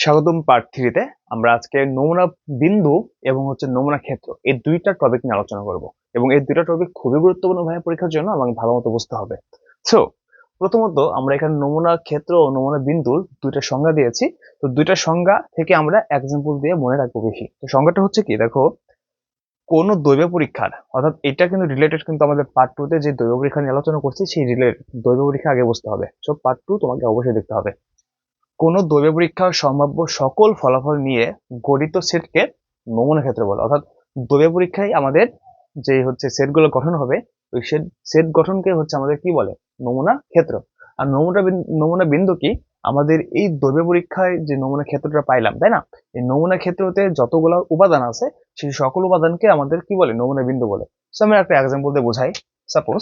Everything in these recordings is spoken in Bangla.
স্বাগতম পার্ট থ্রিতে আমরা আজকে নমুনা বিন্দু এবং হচ্ছে নমুনা ক্ষেত্র এই দুইটা টপিক নিয়ে আলোচনা করব এবং এই দুইটা টপিক খুবই গুরুত্বপূর্ণ ভাবে পরীক্ষার জন্য আমাকে ভালো মতো বুঝতে হবে। সো প্রথমত আমরা এখানে নমুনা ক্ষেত্র ও নমুনা বিন্দুর দুইটা সংজ্ঞা দিয়েছি। তো দুইটা সংজ্ঞা থেকে আমরা এক্সাম্পল দিয়ে মনে রাখব বেশি। তো সংজ্ঞাটা হচ্ছে কি? দেখো, কোন দৈব পরীক্ষার, অর্থাৎ এটা কিন্তু রিলেটেড কিন্তু আমাদের পার্ট টু তে যে দৈব পরীক্ষা নিয়ে আলোচনা করছি, সেই রিলেটেড দৈব পরীক্ষা আগে বুঝতে হবে। সো পার্ট টু তোমাকে অবশ্যই দেখতে হবে। কোন দৈব পরীক্ষার সম্ভাব্য সকল ফলাফল নিয়ে গঠিত সেটকে নমুনা ক্ষেত্র বলে। অর্থাৎ দৈব পরীক্ষায় আমাদের যে হচ্ছে সেটগুলো গঠন হবে, ওই সেট সেট গঠনকে হচ্ছে আমাদের কি বলে? নমুনা ক্ষেত্র। আর নমুনা নমুনা বিন্দু কি? আমাদের এই দৈব পরীক্ষায় যে নমুনা ক্ষেত্রটা পাইলাম, তাই না? এই নমুনা ক্ষেত্রতে যতগুলো উপাদান আছে, সেই সকল উপাদানকে আমাদের কি বলে? নমুনা বিন্দু বলে। সো আমরা একটা এক্সাম্পল দিয়ে বোঝাই। সাপোজ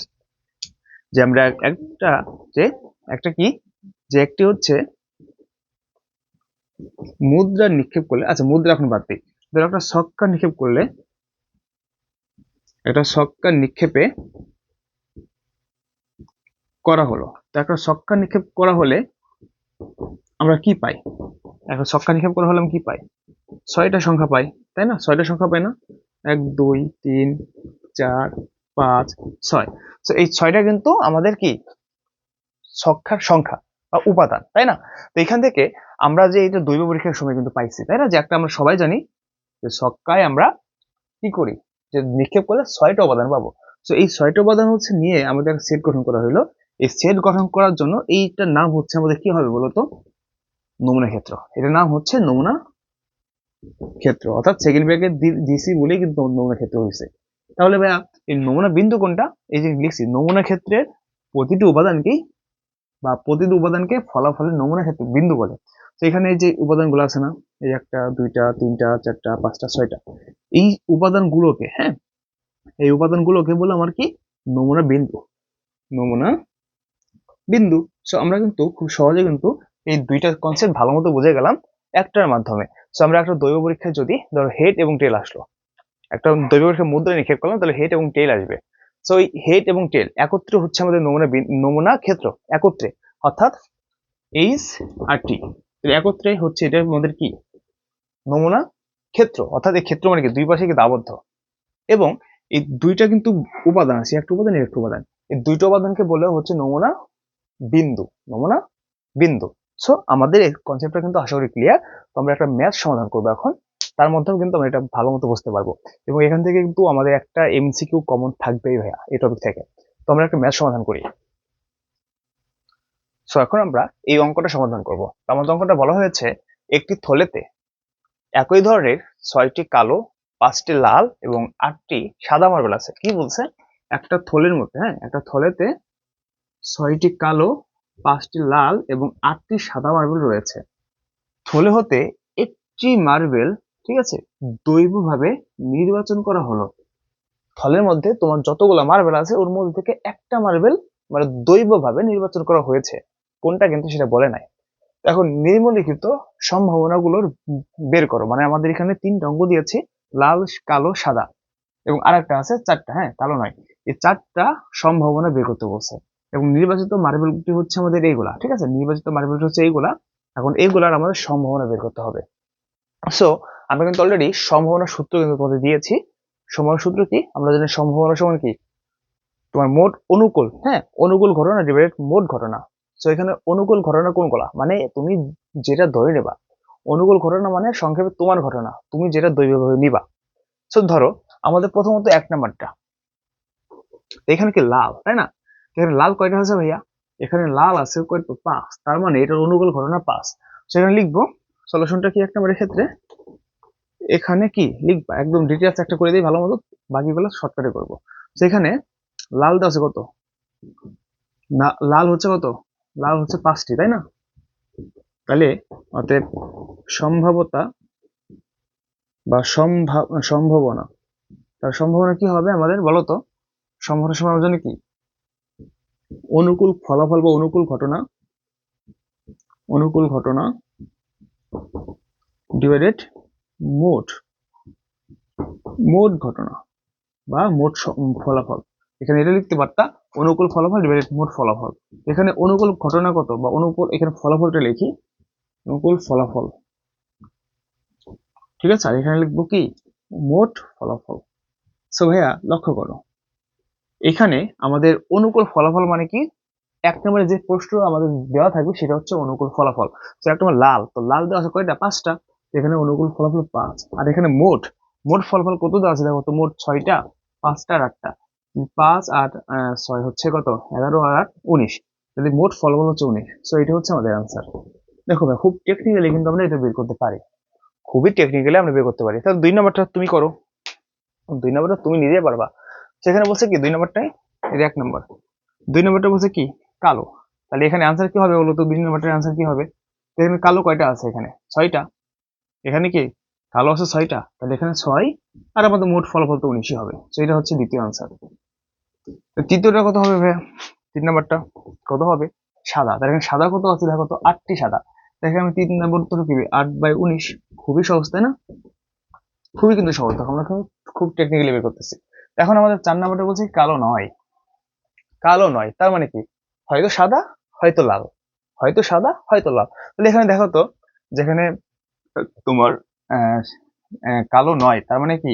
যে আমরা একটা যে, একটা কি? যে একটি হচ্ছে মুদ্রা নিক্ষেপ করলে আচ্ছা মুদ্রা এখন বাদ দিই। ধরো একটা ছক্কা নিক্ষেপ করলে, একটা ছক্কা নিক্ষেপে করা হলো। তো একটা ছক্কা নিক্ষেপ করা হলে আমরা কি পাই? একটা ছক্কা নিক্ষেপ করা হলে আমি কি পাই? ছয়টা সংখ্যা পাই, তাই না? ছয়টা সংখ্যা পাই না? এক, দুই, তিন, চার, পাঁচ, ছয়। তো এই ছয়টা কিন্তু আমাদের কি? ছক্কার সংখ্যা বা উপাদান, তাই না? তো এখান থেকে আমরা যে এটা দৈব পরীক্ষার সময় কিন্তু পাইছি, তাই না? যে একটা আমরা সবাই জানি যে ছক্কায় আমরা কি করি? যে নিক্ষেপ করলে ছয়টা উপাদান পাবো। তো এই ছয়টা উপাদান হচ্ছে নিয়ে আমাদের একটা সেট গঠন করা হলো এই সেট গঠন করার জন্য এইটার নাম হচ্ছে আমাদের কি হবে বলতো? নমুনা ক্ষেত্র। এটার নাম হচ্ছে নমুনা ক্ষেত্র। অর্থাৎ সেকেন্ড ব্যাগের দিছি বলেই কিন্তু নমুনা ক্ষেত্র হয়েছে তাহলে ভাইয়া, এই নমুনা বিন্দু কোনটা? এই যে লিখছি, নমুনা ক্ষেত্রের প্রতিটি উপাদানকেই বা প্রতিটি উপাদানকে ফলাফলের নমুনা ক্ষেত্র বিন্দু বলে। তো এখানে যে উপাদানগুলো আছে না, এই একটা, দুইটা, তিনটা, চারটা, পাঁচটা, ছয়টা, এই উপাদানগুলোকে হ্যাঁ এই উপাদানগুলোকে বলে আমার কি? নমুনা বিন্দু। নমুনা বিন্দু। সো আমরা কিন্তু খুব সহজে কিন্তু এই দুইটা কনসেপ্ট ভালো মতো বুঝে গেলাম একটার মাধ্যমে। সো আমরা একটা দৈব পরীক্ষায় যদি ধরো হেড এবং টেল আসলো, একটা দৈব পরীক্ষার মুদ্রা নিক্ষেপ করলাম, তাহলে হেড এবং টেল আসবে। সো এই হেড এবং টেল একত্রে হচ্ছে আমাদের নমুনা নমুনা ক্ষেত্র, একত্রে। অর্থাৎ এইচ আর টি একত্রে হচ্ছে এটার মধ্যে কি? নমুনা ক্ষেত্র। অর্থাৎ এই ক্ষেত্র মানে কি? দুই পাশে কিন্তু আবদ্ধ। এবং এই দুইটা কিন্তু উপাদান আছে। একটা উপাদান একটা উপাদান। এই দুইটা উপাদানকে বলে হচ্ছে নমুনা বিন্দু নমুনা বিন্দু। সো আমাদের এই কনসেপ্টটা কিন্তু আশা করি ক্লিয়ার তো আমরা একটা ম্যাথ সমাধান করব এখন। তার মধ্যেও কিন্তু আমরা এটা ভালো মতো বুঝতে পারব। এবং এখান থেকে কিন্তু আমাদের একটা এমসিকিউ কমন থাকবেই ভাইয়া, এই টপিক থেকে। তো আমরা একটা ম্যাথ সমাধান করি। সো এখন আমরা এই অঙ্কটা সমাধান করব। আমাদের অঙ্কটা বলা হয়েছে, একটি থলেতে একই ধরনের ছয়টি কালো, পাঁচটি লাল এবং আটটি সাদা মার্বেল আছে। কি বলছে? একটা থলের মধ্যে হ্যাঁ? একটা থলেতে ছয়টি কালো, পাঁচটি লাল এবং আটটি সাদা মার্বেল রয়েছে। থলে হতে একটি মার্বেল ঠিক আছে, দৈবভাবে নির্বাচন করা হলো। থলের মধ্যে তোমার যতগুলো মার্বেল আছে, ওর মধ্যে থেকে একটা মার্বেল মানে দৈবভাবে নির্বাচন করা হয়েছে। কোনটা কিন্তু সেটা বলে নাই। এখন নিম্নলিখিত সম্ভাবনাগুলোর বের করো। মানে আমাদের এখানে তিনটা অঙ্ক দিয়েছে, লাল, কালো, সাদা। এবং আরেকটা আছে চারটা হ্যাঁ কালো নয়। এই চারটা সম্ভাবনা বের করতে বলছে। এবং নির্বাচিত মার্বেলটি হচ্ছে আমাদের এইগুলা, ঠিক আছে? নির্বাচিত মার্বেলটি হচ্ছে এইগুলা। এখন এইগুলার আমাদের সম্ভাবনা বের করতে হবে। সো আমরা কিন্তু অলরেডি সম্ভাবনা সূত্র কিন্তু তোমাদের দিয়েছি। সম্ভাবনা সূত্র কি? আমরা জানি সম্ভাবনা সমান কি? তোমার মোট অনুকূল হ্যাঁ অনুকূল ঘটনা ডিভাইডেড মোট ঘটনা। সো এখানে অনুকূল ঘটনা কোনগুলা মানে তুমি যেটা ধরে নেবা, অনুকূল ঘটনা মানে সংক্ষেপে তোমার ঘটনা, তুমি যেটা দৈবভাবে নিবা। সো ধরো আমাদের প্রথমত এক নাম্বারটা। এখানে কি লাল, তাই না? এখানে লাল কয়টা আছে ভাইয়া? এখানে লাল আছে কয়টা পাঁচ, তার মানে এটার অনুকূল ঘটনা পাঁচ। সেখানে লিখব সলিউশনটা কি এক নম্বরের ক্ষেত্রে? এখানে কি? লিখবা, একদম ডিটেলস একটা করে দিই ভালো মতো, বাকিগুলো শর্টকাটে করব। সেখানে লালটা আছে কত? না, লাল হচ্ছে কত? লাল হচ্ছে পাঁচটি, তাই না? তাহলে অতএব সম্ভাবতা বা সম্ভাব সম্ভাবনা, তার সম্ভাবনা কি হবে আমাদের বলতো সম্ভাবনা সমান জন্য কি? অনুকূল ফলাফল বা অনুকূল ঘটনা অনুকূল ঘটনা ডিভাইডেড মোট মোট ঘটনা বা মোট ফলাফল। এখানে এটা লিখতে পারতা, অনুকূল ফলাফল ডিভাইডেড মোট ফলাফল। এখানে অনুকূল ঘটনা কত বা অনুকূল, এখানে ফলাফলটা লিখি। অনুকূল ফলাফল। ঠিক আছে? আর এখানে লিখব কি? মোট ফলাফল। সো ভাইয়া, লক্ষ্য করো। এখানে আমাদের অনুকূল ফলাফল মানে কি? এক নম্বরে যে প্রশ্ন আমাদের দেওয়া থাকবে সেটা হচ্ছে অনুকূল ফলাফল। তো এক নম্বর লাল। তো লাল দেওয়া আছে কয়টা? পাঁচটা। এখানে অনুকূল ফলাফল পাঁচ। আর এখানে মোট মোট ফলাফল কত দেওয়া আছে? দেখো তো, মোট ছয়টা, পাঁচটা আর আটটা। পাঁচ আট ছয় হচ্ছে কত? এগারো আর আট, উনিশ। তাহলে মোট ফলাফল হচ্ছে উনিশ। সো এটা হচ্ছে আমাদের অ্যান্সার দেখো ভাই, খুব টেকনিক্যালি কিন্তু আমরা এটা বের করতে পারি। খুবই টেকনিক্যালি আমরা বের করতে পারি। তাহলে দুই নম্বরটা তুমি করো। দুই নম্বরটা তুমি নিজে পারবা। সেখানে বলছে কি, দুই নম্বরটাই এক নম্বর। দুই নম্বরটা বলছে কি, কালো। তাহলে এখানে আনসার কি হবে বলো তো? দুই নম্বরটার আনসার কি হবে? এখানে কালো কয়টা আছে এখানে? ছয়টা। এখানে কি? কালো আছে ছয়টা। তাহলে এখানে ছয়, আর আমাদের মোট ফলাফল তো উনিশই হবে। তো এটা হচ্ছে দ্বিতীয় আনসার তৃতীয়টা কত হবে ভাইয়া? তিন নম্বরটা কত হবে? সাদা। তাহলে এখানে সাদা কত আছে? দেখো তো, আটটি সাদা। দেখে আমি তিন নম্বর উত্তর কি আট বাই উনিশ। খুবই সহজ, তাই না? খুবই কিন্তু সহজ। দেখো, আমরা খুব টেকনিক্যালি বের করতেছি। এখন আমাদের চার নাম্বারটা বলছি কালো নয়। কালো নয়, তার মানে কি? হয়তো সাদা, হয়তো লাল। হয়তো সাদা, হয়তো লাল। তাহলে এখানে দেখো তো, যেখানে তোমার কালো নয়। তার মানে কি?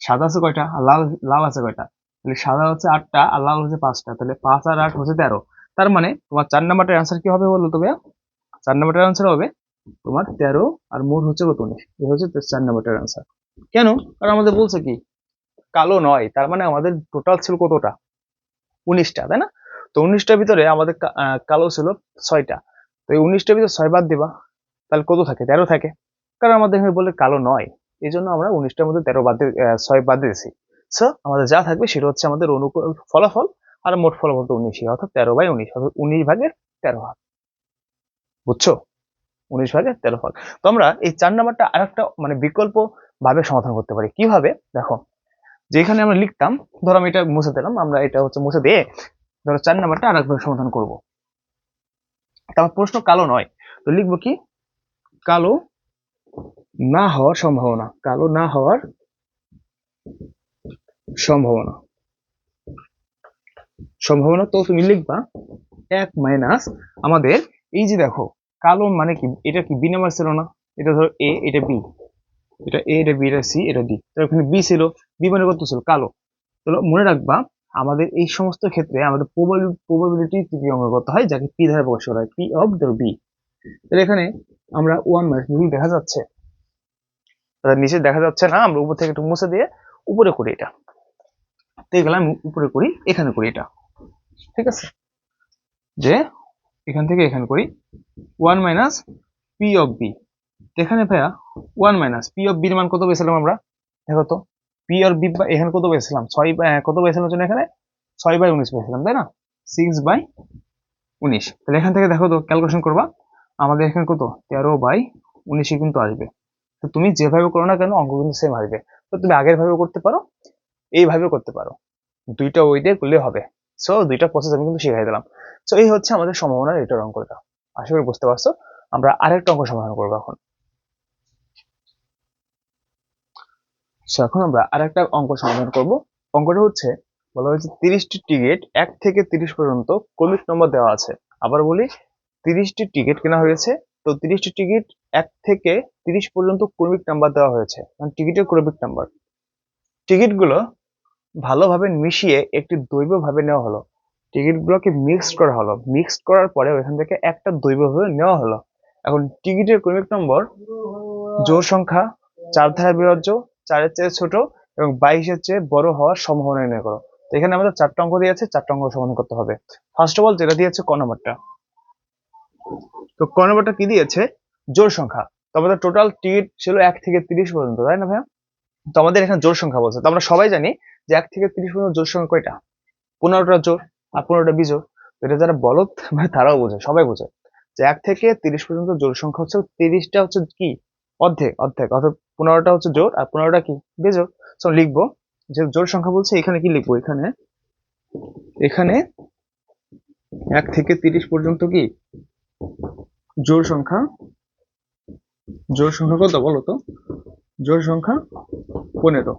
সাদা আছে কয়টা? আর লাল লাল আছে কয়টা? তাহলে সাদা হচ্ছে আটটা, আর লাল হচ্ছে পাঁচটা। তাহলে পাঁচ আর আট হচ্ছে তেরো। তার মানে তোমার চার নাম্বারটার অ্যান্সার কি হবে বলতো ভাইয়া? চার নাম্বারটার অ্যান্সার হবে তোমার তেরো, আর মোট হচ্ছে কত উনিশ এই হচ্ছে চার নাম্বারটার অ্যান্সার কেন? কারণ আমাদের বলছে কি? কালো নয়। তার মানে আমাদের টোটাল ছিল কতটা? উনিশটা, তাই না? তো উনিশটার ভিতরে আমাদের কালো ছিল ছয়টা। তো এই উনিশটার ভিতরে ছয় বাদ দিবা। তাহলে কত থাকে? তেরো থাকে। কারণ আমাদের এখানে বলে কালো নয় এই জন্য আমরা উনিশটার মধ্যে তেরো বাদ ছয় বাদ দিয়েছি। সো আমাদের যা থাকবে সেটা হচ্ছে আমাদের অনুকূল ফলাফল আর মোট ফলাফল তো উনিশই, অর্থাৎ তেরো বাই উনিশ, অর্থাৎ উনিশ ভাগের তেরো ভাগ বুঝছ? উনিশ ভাগের তেরো ভাগ তো আমরা এই চার নাম্বারটা আরেকটা মানে বিকল্প ভাবে সমাধান করতে পারি। কীভাবে? দেখো, যেখানে আমরা লিখতাম, ধরো আমি এটা মুছে দিলাম, আমরা এটা হচ্ছে মুছে দিয়ে ধরো চার নাম্বারটা আর আরেকভাবে সমাধান করব। তারপর প্রশ্ন কালো নয়, তো লিখব কি? কালো না হওয়ার সম্ভাবনা, কালো না হওয়ার সম্ভাবনা। সম্ভাবনা তো তুমি লিখবা, এক মাইনাস আমাদের, এই যে দেখো, কালো মানে কি, এটা কি বি নাম্বার ছিল না? এটা ধরো এ এটা বি এটা এ এটা বি এটা সি এটা ডি তো এখানে বি ছিল বি মানে কত ছিল? কালো। তাহলে মনে রাখবা, আমাদের এই সমস্ত ক্ষেত্রে আমাদের প্রবাবিলিটি তৃতীয় অঙ্ক করতে হয়? যাকে পি দ্বারা প্রকাশ করা হয় পি অফ দ্য বি তাহলে এখানে আমরা ওয়ান মাইনাস দেখা যাচ্ছে। তাহলে নিচে দেখা যাচ্ছে না, আমরা উপর থেকে একটু মুছে দিয়ে উপরে করি এটা। তো এগুলো আমি উপরে করি, এখানে করি এটা। ঠিক আছে? যে এখান থেকে এখানে করি one minus P of B. এখানে ভাইয়া ওয়ান মাইনাস পি অফ বির মান কত পেয়েছিলাম আমরা? দেখো তো, পি আর বি বা এখানে কত পেয়েছিলাম? ছয় বাই কত পেয়েছিলাম জন্য এখানে? ছয় বাই উনিশ পেয়েছিলাম, তাই না? সিক্স বাই উনিশ। তাহলে এখান থেকে দেখো তো ক্যালকুলেশন করবা। আমাদের এখানে কত? তেরো বাই উনিশে কিন্তু আসবে। তো তুমি যেভাবে করো না কেন, অঙ্ক কিন্তু সেম আসবে। তো তুমি আগের ভাবে করতে পারো এইভাবে করতে পারো। দুইটা ওই দিয়ে করলে হবে। সো দুইটা প্রসেস আমি কিন্তু শিখাই দিলাম। সো এই হচ্ছে আমাদের সম্ভাবনার এটার অঙ্কটা। আশা করি বুঝতে পারছ। আমরা আরেকটা অঙ্ক সমাধান করব এখন। সো এখন আমরা আরেকটা অঙ্ক সমাধান করব। অঙ্কটা হচ্ছে, বলা হয়েছে তিরিশটি টিকিট, এক থেকে তিরিশ পর্যন্ত ক্রমিক নম্বর দেওয়া আছে। আবার বলি, তিরিশটি টিকিট কেনা হয়েছে। তো তিরিশটি টিকিট এক থেকে তিরিশ পর্যন্ত ক্রমিক নাম্বার দেওয়া হয়েছে মানে টিকিটের ক্রমিক নাম্বার টিকিটগুলো ভালোভাবে মিশিয়ে একটি দৈব ভাবে নেওয়া হলো। টিকিটগুলোকে মিক্সড করা হলো। মিক্সড করার পরে ওইখান থেকে একটা দৈব ভাবে নেওয়া হলো। এখন টিকিটের ক্রমিক নম্বর জোর সংখ্যা, চার ধারা বিভাজ্য, চারের চেয়ে ছোট এবং বাইশের চেয়ে বড় হওয়ার সম্ভাবনা নির্ণয় করো। তো এখানে আমাদের চারটা অঙ্ক দিয়েছে চারটা অঙ্ক সমাধান করতে হবে। ফার্স্ট অফ অল যেটা দিয়েছে ক নম্বরটা তো ক নম্বরটা কি দিয়েছে? জোড় সংখ্যা। তো আমাদের টোটাল টিকিট ছিল এক থেকে তিরিশ পর্যন্ত, তাই না ভাইয়া? তো আমাদের এখানে জোড় সংখ্যা বলছে। তো আমরা সবাই জানি যে এক থেকে তিরিশ পর্যন্ত জোড় সংখ্যা কয়টা? পনেরোটা জোর আর পনেরোটা বিজোর। এটা যারা বলদ মানে তারাও বোঝে, সবাই বোঝে। যে এক থেকে তিরিশ পর্যন্ত জোড় সংখ্যা হচ্ছে, তিরিশটা হচ্ছে কি? অর্ধেক অর্ধেক, অর্থাৎ পনেরোটা হচ্ছে জোর আর পনেরোটা কি? বেজোড় সো লিখব, যে জোড় সংখ্যা বলছে, এখানে কি লিখব? এখানে এখানে এক থেকে তিরিশ পর্যন্ত কি? জোর সংখ্যা জোড় সংখ্যা কত বলো তো? জোড় সংখ্যা পনেরো।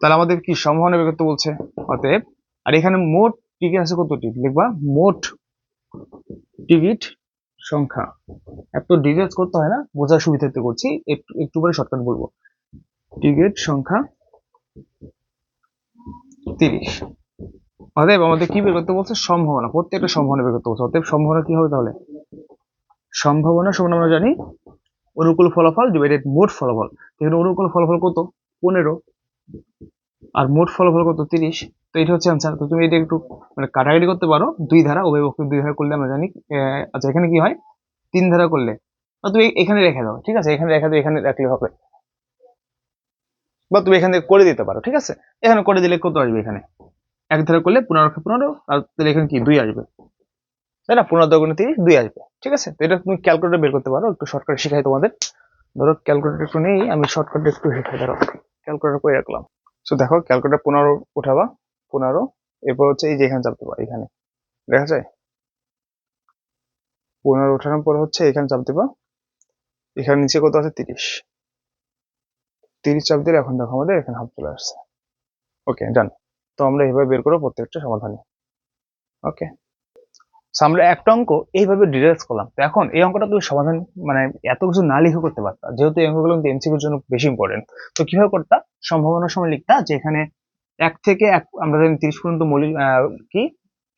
তাহলে আমাদের কি সম্ভাবনা বের বলছে? অতএব, আর এখানে মোট টিকিট আছে কতটি? লিখবা, মোট টিকিট সংখ্যা। এত ডিটেলস করতে হয় না, বোঝার সুবিধার্থে করছি, একটু একটু পরে শর্টকাট বলব। টিকিট সংখ্যা তিরিশ। অতএব আমাদের কি বের করতে বলছে? সম্ভাবনা, প্রত্যেকটা সম্ভাবনা বের করতে বলছে। অতএব, সম্ভাবনা কি হবে তাহলে? সম্ভাবনা সমান আমরা জানি অনুকূল ফলাফল ডিভাইডেড মোট ফলাফল। এখানে অনুকূল ফলাফল কত? পনেরো। আর মোট ফলাফল কত? তিরিশ। তো এটা হচ্ছে অ্যান্সার তো তুমি এটা একটু মানে কাটাকাটি করতে পারো। দুই ধারা পক্ষে দুই ধারা করলে আমরা জানি আচ্ছা এখানে কি হয়? তিন ধারা করলে। তুমি এখানে রেখে দাও, ঠিক আছে? এখানে রেখে দাও, এখানে রাখলে হবে। বা তুমি এখানে করে দিতে পারো, ঠিক আছে? এখানে করে দিলে কত আসবে এখানে? এক ধারা করলে পনেরো পনেরো, আর তাহলে এখানে কি? দুই আসবে। তাই না? পনেরো দগুণে তিরিশ, দুই আসবে। ঠিক আছে? তো এটা তুমি ক্যালকুলেটার বের করতে পারো। একটু শর্টকাট শেখাই তোমাদের। ধরো ক্যালকুলেটর একটু নেই, আমি শর্টকাট একটু শেখাই, ধরো। ক্যালকুলেটর করে রাখলাম। তো দেখো ক্যালকুলেটার পনেরো উঠাবা, পনেরো। এরপর হচ্ছে এই যে এখানে চাপতে পারো, এখানে। দেখা যায়? পনেরো ওঠানোর পর হচ্ছে এখানে চাপ দিবা এখানে নিচে কত আছে? তিরিশ। তিরিশ চাপ দিলে এখন দেখো আমাদের এখানে হাফ চলে আসছে। ওকে ডান তো আমরা এভাবে বের করব প্রত্যেকটা সমাধানে। ওকে আমরা একটা অঙ্ক এইভাবে ডিটেলস করলাম। তো এখন এই অঙ্কটা তুমি সমাধান মানে এত কিছু না লিখে করতে পারতা। যেহেতু এই অঙ্কগুলো কিন্তু এমসিকিউর জন্য বেশি ইম্পর্টেন্ট তো কীভাবে করতা? সম্ভাবনার সময় লিখতা যে এখানে এক থেকে এক, আমরা জানি তিরিশ পর্যন্ত মৌলিক কি?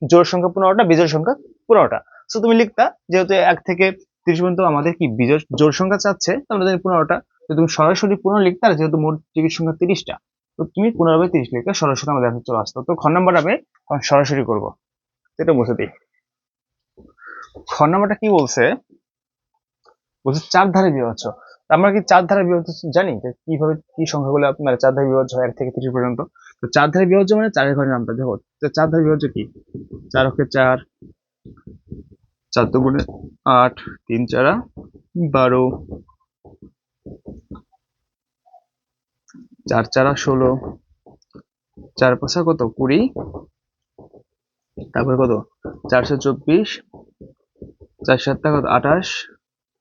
জোড় সংখ্যা পনেরোটা, বিজোড় সংখ্যা পনেরোটা। তো তুমি লিখতা যেহেতু এক থেকে তিরিশ পর্যন্ত আমাদের কি বিজোড়, জোড় সংখ্যা চাচ্ছে আমরা জানি পনেরোটা। তো তুমি সরাসরি পনেরো লিখতে, যেহেতু মোট টিকিট সংখ্যা তিরিশটা। তো তুমি পনেরো বাই তিরিশ লিখতে সরাসরি আমাদের চলে আসতো। তো খ নাম্বার আমি সরাসরি করব। এটা মুছে দিই। খ নাম্বারটা কি বলছে? বলছে চার ধারে বিভাজ্য আমরা কি চার ধারে বিভাজ্য জানি? যে কীভাবে কি সংখ্যাগুলো মানে চার ধারে বিভাজ্য এক থেকে তিরিশ পর্যন্ত? তো চার ধারে বিভাজ্য মানে চারের ঘরের নামটা, দেখো। চার ধারে বিভাজ্য কি? চার অক্ষে চার চার দুগুণে আট, তিন চারা, বারো, চার চারা ষোলো, চার পাঁচা কত? কুড়ি। তারপরে কত? চারশো চব্বিশ চার সাতটা কত? আঠাশ?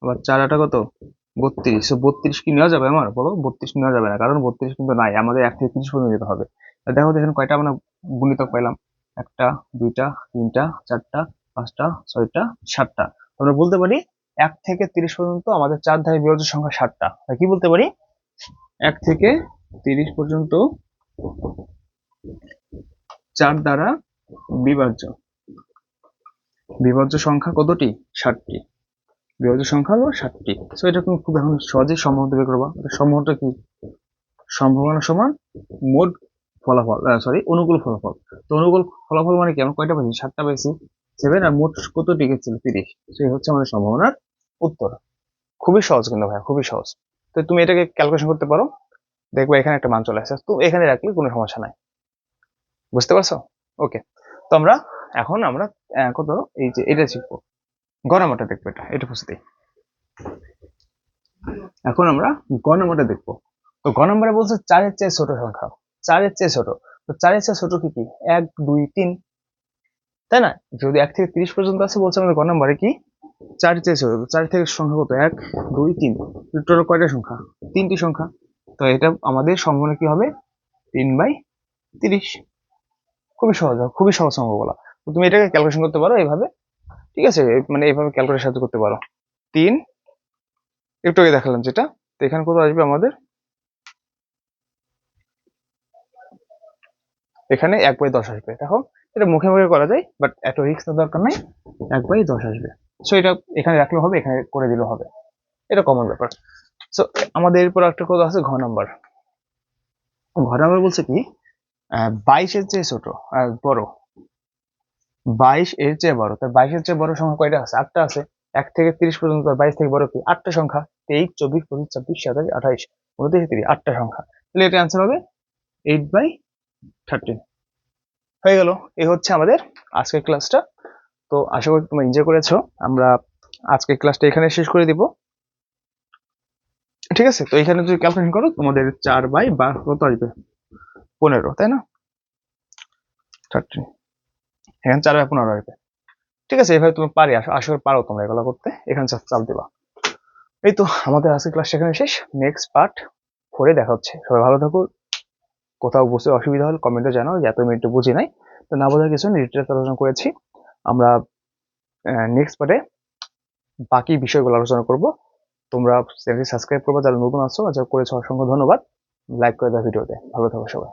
আবার চার আটা কত? বত্রিশ। তো বত্রিশ কি নেওয়া যাবে আমার? বলো, বত্রিশ নেওয়া যাবে না, কারণ বত্রিশ কিন্তু নাই। আমাদের এক থেকে তিরিশ পর্যন্ত যেতে হবে। দেখো এখানে কয়টা আমরা গুণিতক পাইলাম? একটা, দুইটা, তিনটা, চারটা, পাঁচটা, ছয়টা, সাতটা। আমরা বলতে পারি এক থেকে তিরিশ পর্যন্ত আমাদের চার ধারে বিভাজ্য সংখ্যা সাতটা। কি বলতে পারি? এক থেকে তিরিশ পর্যন্ত চার দ্বারা বিভাজ্য। বিভাজ্য সংখ্যা কতটি? ষাটটি বিভাজ্য সংখ্যা হলো ষাটটি সো এটা তুমি খুব এখন সহজেই সম্ভাবনা বের করবা। এটা সম্ভাবনাটা কি? সম্ভাবনা সমান মোট ফলাফল সরি অনুকূল ফলাফল। তো অনুকূল ফলাফল মানে কি? আমরা কয়টা পাইছি? সাতটা পাইছি। সেভেন আর মোট কত টিকিট ছিল তিরিশ সেই হচ্ছে আমাদের সম্ভাবনার উত্তর। খুবই সহজ কিন্তু ভাই খুবই সহজ। তো তুমি এটাকে ক্যালকুলেশন করতে পারো। দেখবে এখানে একটা মান চলে আসছে তো এখানে রাখলে কোনো সমস্যা নাই। বুঝতে পারছ? ওকে তো আমরা এখন আমরা কত? এই যে এটা শিখব। গণমাটা দেখব এটা এটা বুঝতে এখন আমরা গণমাটা দেখব। তো গ নম্বরে বলছে চারের চেয়ে ছোট সংখ্যা। চারের চেয়ে ছোট। তো চারের চেয়ে ছোট কি কি? এক, দুই, তিন। তাই না? যদি এক থেকে তিরিশ পর্যন্ত আছে বলছে আমাদের গ নম্বরে কি? চার চেয়ে ছোট। চার থেকে সংখ্যা কত? এক, দুই, তিন। টোটাল কয়টা সংখ্যা? তিনটি সংখ্যা। তো এটা আমাদের সম্ভাবনা কি হবে? তিন বাই তিরিশ। খুবই সহজ খুবই সহজ বলা তুমি এটাকে ক্যালকুলেশন করতে পারো এইভাবে। ঠিক আছে? মানে এইভাবে ক্যালকুলেশন সাহায্য করতে পারো। তিন, একটু আগে দেখালাম যেটা। তো এখানে কত আসবে আমাদের? এখানে এক বাই দশ আসবে। দেখো, এটা মুখে মুখে করা যায় বাট এত রিস্ক দরকার নাই। এক বাই দশ আসবে। সো এটা এখানে রাখলে হবে, এখানে করে দিলেও হবে। এটা কমন ব্যাপার। সো আমাদের এরপর একটা কত আছে? ঘ নাম্বার ঘ নাম্বার বলছে কি বাইশের চেয়ে ছোট, আর বড়। বাইশ এর চেয়ে বড়। তার বাইশের চেয়ে বড় সংখ্যা কয়টা আছে? আটটা আছে। এক থেকে তিরিশ পর্যন্ত, বাইশ থেকে বড় কি? আটটা সংখ্যা। তেইশ, চব্বিশ, পঁচিশ, ছাব্বিশ, সাতাশ, আঠাইশ, উনত্রিশ, তিরিশ, আটটা সংখ্যা। তাহলে এটা অ্যান্সার হবে এইট বাই থার্টিন হয়ে গেল। এই হচ্ছে আমাদের আজকের ক্লাসটা তো আশা করি তোমরা এনজয় করেছ। আমরা আজকের ক্লাসটা এখানে শেষ করে দিব। ঠিক আছে? তো এখানে যদি ক্যালকুলেশন করো, তোমাদের চার বাই বা কত আসবে? পনেরো, তাই না? থার্টিন এখানে চার বাই পনেরো আসবে ঠিক আছে, এভাবে তুমি পারি আশা পারো তোমরা এগুলো করতে। এখানে চাপ দিবা। এই তো আমাদের আজকের ক্লাসটা এখানে শেষ। নেক্সট পার্ট ফোরে দেখা হচ্ছে। সবাই ভালো থাকো। কোথাও বুঝতে অসুবিধা হলে কমেন্টে জানাও যে এত মিনিট বুঝি নাই। তো না বোঝার কিছু ডিটেলস আলোচনা করেছি। আমরা নেক্সট পার্টে বাকি বিষয়গুলো আলোচনা করব। তোমরা চ্যানেলটি সাবস্ক্রাইব করবে। যারা নতুন আসছো যারা করেছ, অসংখ্য ধন্যবাদ। লাইক করে দাও ভিডিওতে ভালো থাকো সবাই।